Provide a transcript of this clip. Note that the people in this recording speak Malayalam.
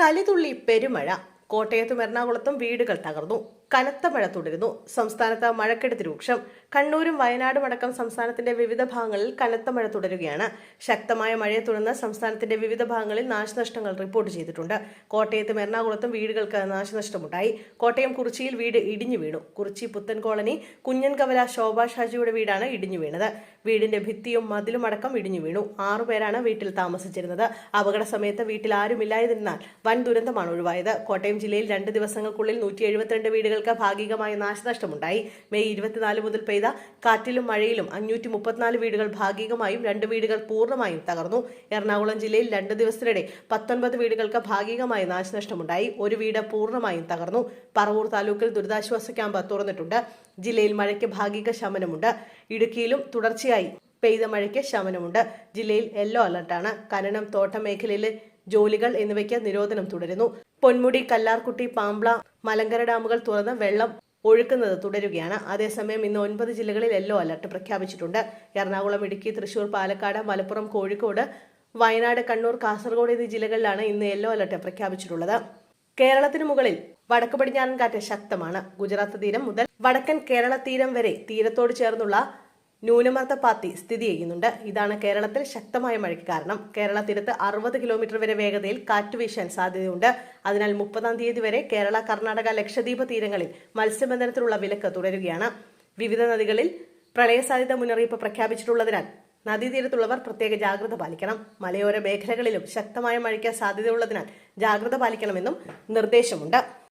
കലിതുള്ളി പെരുമഴ കോട്ടയത്തും എറണാകുളത്തും വീടുകൾ തകർന്നു. കനത്ത മഴ തുടരുന്നു. സംസ്ഥാനത്ത് മഴക്കെടുതി രൂക്ഷം. കണ്ണൂരും വയനാടും അടക്കം സംസ്ഥാനത്തിന്റെ വിവിധ ഭാഗങ്ങളിൽ കനത്ത മഴ തുടരുകയാണ്. ശക്തമായ മഴയെ തുടർന്ന് സംസ്ഥാനത്തിന്റെ വിവിധ ഭാഗങ്ങളിൽ നാശനഷ്ടങ്ങൾ റിപ്പോർട്ട് ചെയ്തിട്ടുണ്ട്. കോട്ടയത്തും എറണാകുളത്തും വീടുകൾക്ക് നാശനഷ്ടമുണ്ടായി. കോട്ടയം കുറിച്ചിയിൽ വീട് ഇടിഞ്ഞു വീണു. കുറിച്ചി പുത്തൻ കോളനി കുഞ്ഞൻകവല ശോഭാ ഷാജിയുടെ വീടാണ് ഇടിഞ്ഞു വീണത്. വീടിന്റെ ഭിത്തിയും മതിലും അടക്കം ഇടിഞ്ഞു വീണു. ആറുപേരാണ് വീട്ടിൽ താമസിച്ചിരുന്നത്. അപകട സമയത്ത് വീട്ടിൽ ആരുമില്ലായതിനാൽ വൻ ദുരന്തമാണ് ഒഴിവായത്. കോട്ടയം ജില്ലയിൽ രണ്ട് ദിവസങ്ങൾക്കുള്ളിൽ നൂറ്റി എഴുപത്തിരണ്ട് വീടുകൾക്ക് ഭാഗികമായ നാശനഷ്ടമുണ്ടായി. മെയ് ഇരുപത്തിനാല് മുതൽ പെയ്ത കാറ്റിലും മഴയിലും അഞ്ഞൂറ്റി മുപ്പത്തിനാല് വീടുകൾ ഭാഗികമായും രണ്ട് വീടുകൾ പൂർണമായും തകർന്നു. എറണാകുളം ജില്ലയിൽ രണ്ട് ദിവസത്തിനിടെ പത്തൊൻപത് വീടുകൾക്ക് ഭാഗികമായ നാശനഷ്ടമുണ്ടായി. ഒരു വീട് പൂർണമായും തകർന്നു. പറവൂർ താലൂക്കിൽ ദുരിതാശ്വാസ ക്യാമ്പ് തുറന്നിട്ടുണ്ട്. ജില്ലയിൽ മഴയ്ക്ക് ഭാഗിക ശമനമുണ്ട്. ഇടുക്കിയിലും തുടർച്ചയായി പെയ്ത മഴയ്ക്ക് ശമനമുണ്ട്. ജില്ലയിൽ യെല്ലോ അലർട്ടാണ്. കനനം തോട്ടം മേഖലയിലെ ജോലികൾ എന്നിവയ്ക്ക് നിരോധനം തുടരുന്നു. പൊന്മുടി കല്ലാർകുട്ടി പാമ്പ്ള മലങ്കര ഡാമുകൾ തുറന്ന് വെള്ളം ഒഴുക്കുന്നത് തുടരുകയാണ്. അതേസമയം ഇന്ന് ഒൻപത് ജില്ലകളിൽ യെല്ലോ അലർട്ട് പ്രഖ്യാപിച്ചിട്ടുണ്ട്. എറണാകുളം ഇടുക്കി തൃശൂർ പാലക്കാട് മലപ്പുറം കോഴിക്കോട് വയനാട് കണ്ണൂർ കാസർഗോഡ് എന്നീ ജില്ലകളിലാണ് ഇന്ന് യെല്ലോ അലർട്ട് പ്രഖ്യാപിച്ചിട്ടുള്ളത്. കേരളത്തിന് മുകളിൽ വടക്ക് പടിഞ്ഞാറൻ കാറ്റ് ശക്തമാണ്. ഗുജറാത്ത് തീരം മുതൽ വടക്കൻ കേരള തീരം വരെ തീരത്തോട് ചേർന്നുള്ള ന്യൂനമർദ്ദ പാത്തി സ്ഥിതി ചെയ്യുന്നുണ്ട്. ഇതാണ് കേരളത്തിൽ ശക്തമായ മഴയ്ക്ക് കാരണം. കേരള തീരത്ത് അറുപത് കിലോമീറ്റർ വരെ വേഗതയിൽ കാറ്റ് വീശാൻ സാധ്യതയുണ്ട്. അതിനാൽ മുപ്പതാം തീയതി വരെ കേരള കർണാടക ലക്ഷദ്വീപ് തീരങ്ങളിൽ മത്സ്യബന്ധനത്തിനുള്ള വിലക്ക് തുടരുകയാണ്. വിവിധ നദികളിൽ പ്രളയ സാധ്യത മുന്നറിയിപ്പ് പ്രഖ്യാപിച്ചിട്ടുള്ളതിനാൽ നദീതീരത്തുള്ളവർ പ്രത്യേക ജാഗ്രത പാലിക്കണം. മലയോര മേഖലകളിലും ശക്തമായ മഴയ്ക്ക് സാധ്യതയുള്ളതിനാൽ ജാഗ്രത പാലിക്കണമെന്നും നിർദ്ദേശമുണ്ട്.